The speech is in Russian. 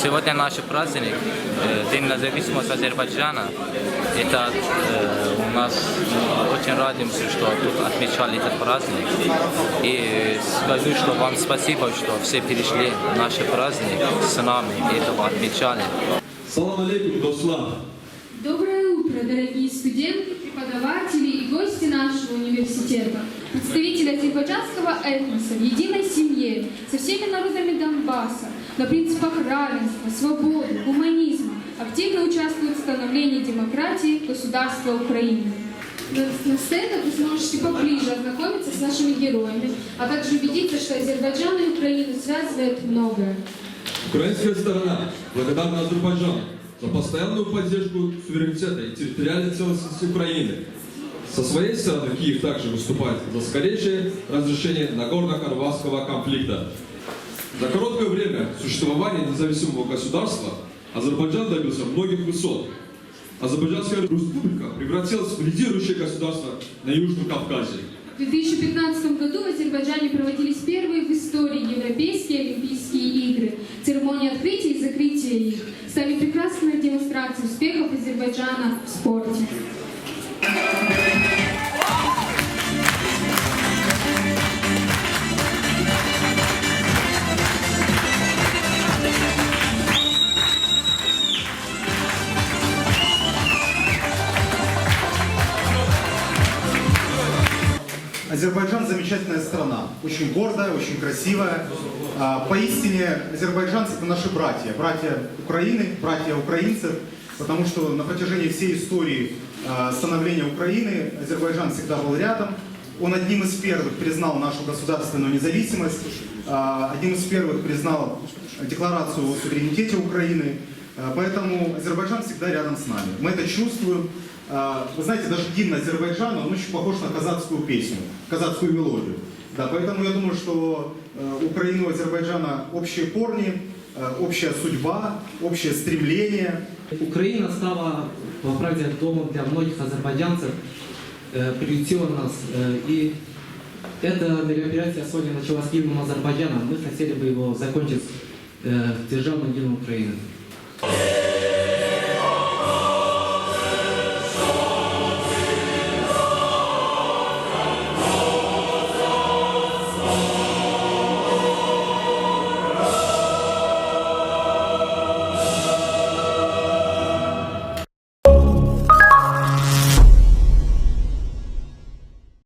Сегодня наш праздник, э, День независимости Азербайджана. Это э, у нас очень радуемся, что тут отмечали этот праздник. И скажу, что вам спасибо, что все перешли наш праздник с нами и этого отмечали. Салам алейкум, достlar. Доброе утро, дорогие студенты, преподаватели и гости нашего университета, представители азербайджанского этноса в единой семье со всеми народами Донбасса на принципах равенства, свободы, гуманизма активно участвуют в становлении демократии государства Украины. На, сценах вы сможете поближе ознакомиться с нашими героями, а также убедиться, что Азербайджан и Украину связывает многое. Украинская сторона благодарна Азербайджану за постоянную поддержку суверенитета и территориальной целостности Украины. Со своей стороны Киев также выступает за скорейшее разрешение Нагорно-Карабахского конфликта. За короткое время существования независимого государства Азербайджан добился многих высот. Азербайджанская республика превратилась в лидирующее государство на Южном Кавказе. В 2015 году в Азербайджане проводились первые в истории Европейские Олимпийские игры. Церемония открытия и закрытия их стали прекрасной демонстрацией успехов Азербайджана в спорте. Азербайджан замечательная страна, очень гордая, очень красивая. А, Поистине азербайджанцы это наши братья, братья Украины, братья украинцев, потому что на протяжении всей истории а, становления Украины Азербайджан всегда был рядом. Он одним из первых признал нашу государственную независимость, а, одним из первых признал декларацию о суверенитете Украины. Поэтому Азербайджан всегда рядом с нами. Мы это чувствуем. А, Вы знаете, даже гимн Азербайджана, он очень похож на казахскую песню, казахскую мелодию. Да, поэтому я думаю, что э, Украины и Азербайджана общие корни, э, общая судьба, общее стремление. Украина стала, по правде, домом для многих азербайджанцев, э, приютила нас. и это мероприятие сегодня началось с гимном Азербайджана. Мы хотели бы его закончить э, державным гимном Украины.